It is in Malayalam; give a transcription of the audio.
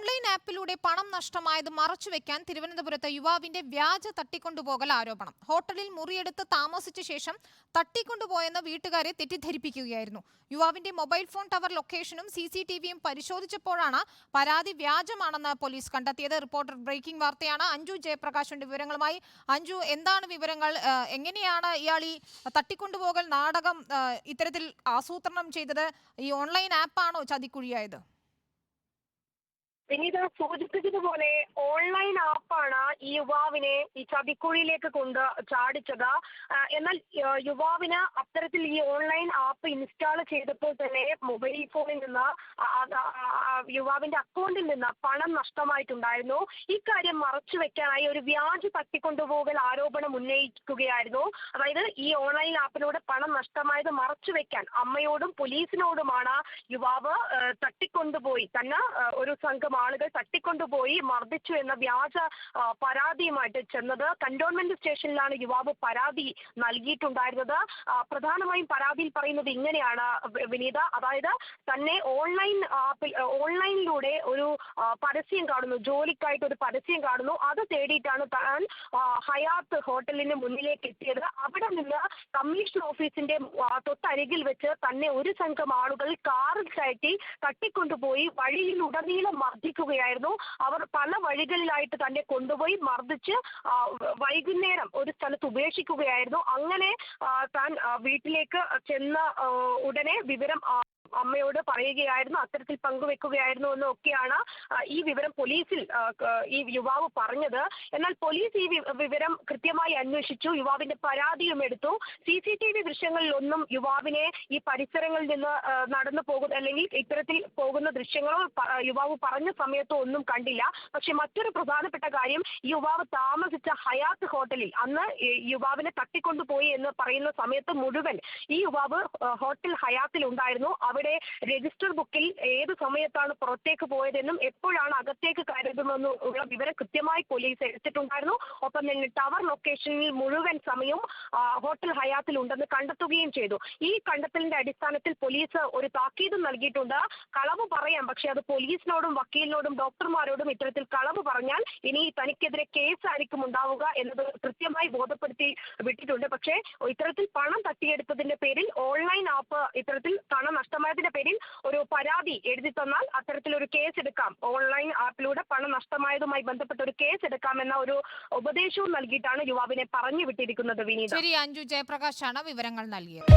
ഓൺലൈൻ ആപ്പിലൂടെ പണം നഷ്ടമായത് മറച്ചുവെക്കാൻ തിരുവനന്തപുരത്ത് യുവാവിന്റെ വ്യാജ തട്ടിക്കൊണ്ടുപോകൽ ആരോപണം. ഹോട്ടലിൽ മുറിയെടുത്ത് താമസിച്ച ശേഷം തട്ടിക്കൊണ്ടുപോയെന്ന് വീട്ടുകാരെ തെറ്റിദ്ധരിപ്പിക്കുകയായിരുന്നു. യുവാവിന്റെ മൊബൈൽ ഫോൺ ടവർ ലൊക്കേഷനും സി സി ടി വിയും പരിശോധിച്ചപ്പോഴാണ് പരാതി വ്യാജമാണെന്ന് പോലീസ് കണ്ടെത്തിയത്. റിപ്പോർട്ടർ ബ്രേക്കിംഗ് വാർത്തയാണ് അഞ്ജു ജയപ്രകാശിന്റെ വിവരങ്ങളുമായി. അഞ്ജു എന്താണ് വിവരങ്ങൾ? എങ്ങനെയാണ് ഇയാൾ ഈ തട്ടിക്കൊണ്ടുപോകൽ നാടകം ഇത്തരത്തിൽ ആസൂത്രണം ചെയ്തത്? ഈ ഓൺലൈൻ ആപ്പാണോ ചതിക്കുഴിയായത്? വിനീത സൂചിപ്പിച്ചതുപോലെ ഓൺലൈൻ ആപ്പാണ് ഈ യുവാവിനെ ഈ ചതിക്കുഴിയിലേക്ക് കൊണ്ട് ചാടിച്ചത്. എന്നാൽ യുവാവിന് അത്തരത്തിൽ ഈ ഓൺലൈൻ ആപ്പ് ഇൻസ്റ്റാൾ ചെയ്തപ്പോൾ തന്നെ മൊബൈൽ ഫോണിൽ നിന്ന് യുവാവിന്റെ അക്കൗണ്ടിൽ നിന്ന് പണം നഷ്ടമായിട്ടുണ്ടായിരുന്നു. ഇക്കാര്യം മറച്ചു വെക്കാനായി ഒരു വ്യാജ തട്ടിക്കൊണ്ടുപോകൽ ആരോപണം ഉന്നയിക്കുകയായിരുന്നു. അതായത് ഈ ഓൺലൈൻ ആപ്പിലൂടെ പണം നഷ്ടമായത് മറച്ചു വെക്കാൻ അമ്മയോടും പോലീസിനോടുമാണ് യുവാവ് തട്ടിക്കൊണ്ടുപോയി. തന്നെ ഒരു സംഘം ആളുകൾ തട്ടിക്കൊണ്ടുപോയി മർദ്ദിച്ചു എന്ന വ്യാജ പരാതിയുമായിട്ട് ചെന്നത് കന്റോൺമെന്റ് സ്റ്റേഷനിലാണ് യുവാവ് പരാതി നൽകിയിട്ടുണ്ടായിരുന്നത്. പ്രധാനമായും പരാതിയിൽ പറയുന്നത് ഇങ്ങനെയാണ് വിനീത. അതായത് തന്നെ ഓൺലൈൻ ഓൺലൈനിലൂടെ ഒരു പരസ്യം കാണുന്നു. ജോലിക്കായിട്ട് ഒരു പരസ്യം കാണുന്നു. അത് തേടിയിട്ടാണ് താൻ ഹയാത്ത് ഹോട്ടലിന് മുന്നിലേക്ക് എത്തിയത്. അവിടെ നിന്ന് കമ്മീഷൻ ഓഫീസിന്റെ തൊട്ടരികിൽ വെച്ച് തന്നെ ഒരു സംഘം ആളുകൾ കാറിൽ കയറ്റി തട്ടിക്കൊണ്ടുപോയി വഴിയിലുടനീളം മർദ്ദിക്കുകയായിരുന്നു അവർ പല വഴികളിലായിട്ട് തന്നെ കൊണ്ടുപോയി മർദ്ദിച്ച് വൈകുന്നേരം ഒരു സ്ഥലത്ത് ഉപേക്ഷിക്കുകയായിരുന്നു. അങ്ങനെ താൻ വീട്ടിലേക്ക് ചെന്ന ഉടനെ വിവരം അമ്മയോട് പറയുകയായിരുന്നു അത്തരത്തിൽ പങ്കുവെക്കുകയായിരുന്നു എന്നൊക്കെയാണ് ഈ വിവരം പോലീസിൽ ഈ യുവാവ് പറഞ്ഞത്. എന്നാൽ പോലീസ് ഈ വിവരം കൃത്യമായി അന്വേഷിച്ചു യുവാവിന്റെ പരാതിയും എടുത്തു. സി സി ടി വി ദൃശ്യങ്ങളിലൊന്നും യുവാവിനെ ഈ പരിസരങ്ങളിൽ നിന്ന് നടന്നു പോകുന്ന അല്ലെങ്കിൽ ഇത്തരത്തിൽ പോകുന്ന ദൃശ്യങ്ങളോ യുവാവ് പറഞ്ഞ സമയത്തോ ഒന്നും കണ്ടില്ല. പക്ഷെ മറ്റൊരു പ്രധാനപ്പെട്ട കാര്യം യുവാവ് താമസിച്ച ഹയാത്ത് ഹോട്ടലിൽ അന്ന് യുവാവിനെ തട്ടിക്കൊണ്ടുപോയി എന്ന് പറയുന്ന സമയത്ത് മുഴുവൻ ഈ യുവാവ് ഹോട്ടൽ ഹയാത്തിൽ ഉണ്ടായിരുന്നു അവിടെ രജിസ്റ്റർ ബുക്കിൽ ഏത് സമയത്താണ് പുറത്തേക്ക് പോയതെന്നും എപ്പോഴാണ് അകത്തേക്ക് കയറുന്നതെന്നും ഉള്ള വിവരം കൃത്യമായി പോലീസ് എടുത്തിട്ടുണ്ടായിരുന്നു. ഒപ്പം തന്നെ ടവർ ലൊക്കേഷനിൽ മുഴുവൻ സമയവും ഹോട്ടൽ ഹയാത്തിൽ ഉണ്ടെന്ന് കണ്ടെത്തുകയും ചെയ്തു. ഈ കണ്ടെത്തലിന്റെ അടിസ്ഥാനത്തിൽ പോലീസ് ഒരു താക്കീത് നൽകിയിട്ടുണ്ട്. കളവ് പറയാം പക്ഷേ അത് പോലീസിനോടും വക്കീലിനോടും ഡോക്ടർമാരോടും ഇത്തരത്തിൽ കളവ് പറഞ്ഞാൽ ഇനി തനിക്കെതിരെ കേസായിരിക്കും ഉണ്ടാവുക എന്നത് കൃത്യമായി ബോധപ്പെടുത്തി വിട്ടിട്ടുണ്ട്. പക്ഷേ ഇത്തരത്തിൽ പണം തട്ടിയെടുത്തതിന്റെ പേരിൽ ഓൺലൈൻ ആപ്പ് ഇത്തരത്തിൽ പണം നഷ്ടമായതിന്റെ പേരിൽ ഒരു പരാതി എഴുതി തന്നാൽ അത്തരത്തിലൊരു കേസ് എടുക്കാം ഓൺലൈൻ ആപ്പിലൂടെ പണം നഷ്ടമായതുമായി ബന്ധപ്പെട്ട ഒരു കേസ് എടുക്കാമെന്ന ഒരു ഉപദേശവും നൽകിയിട്ടാണ് യുവാവിനെ പറഞ്ഞു വിട്ടിരിക്കുന്നത് വിനീത. ശരി അഞ്ജു ജയപ്രകാശാണ് വിവരങ്ങൾ നൽകിയത്.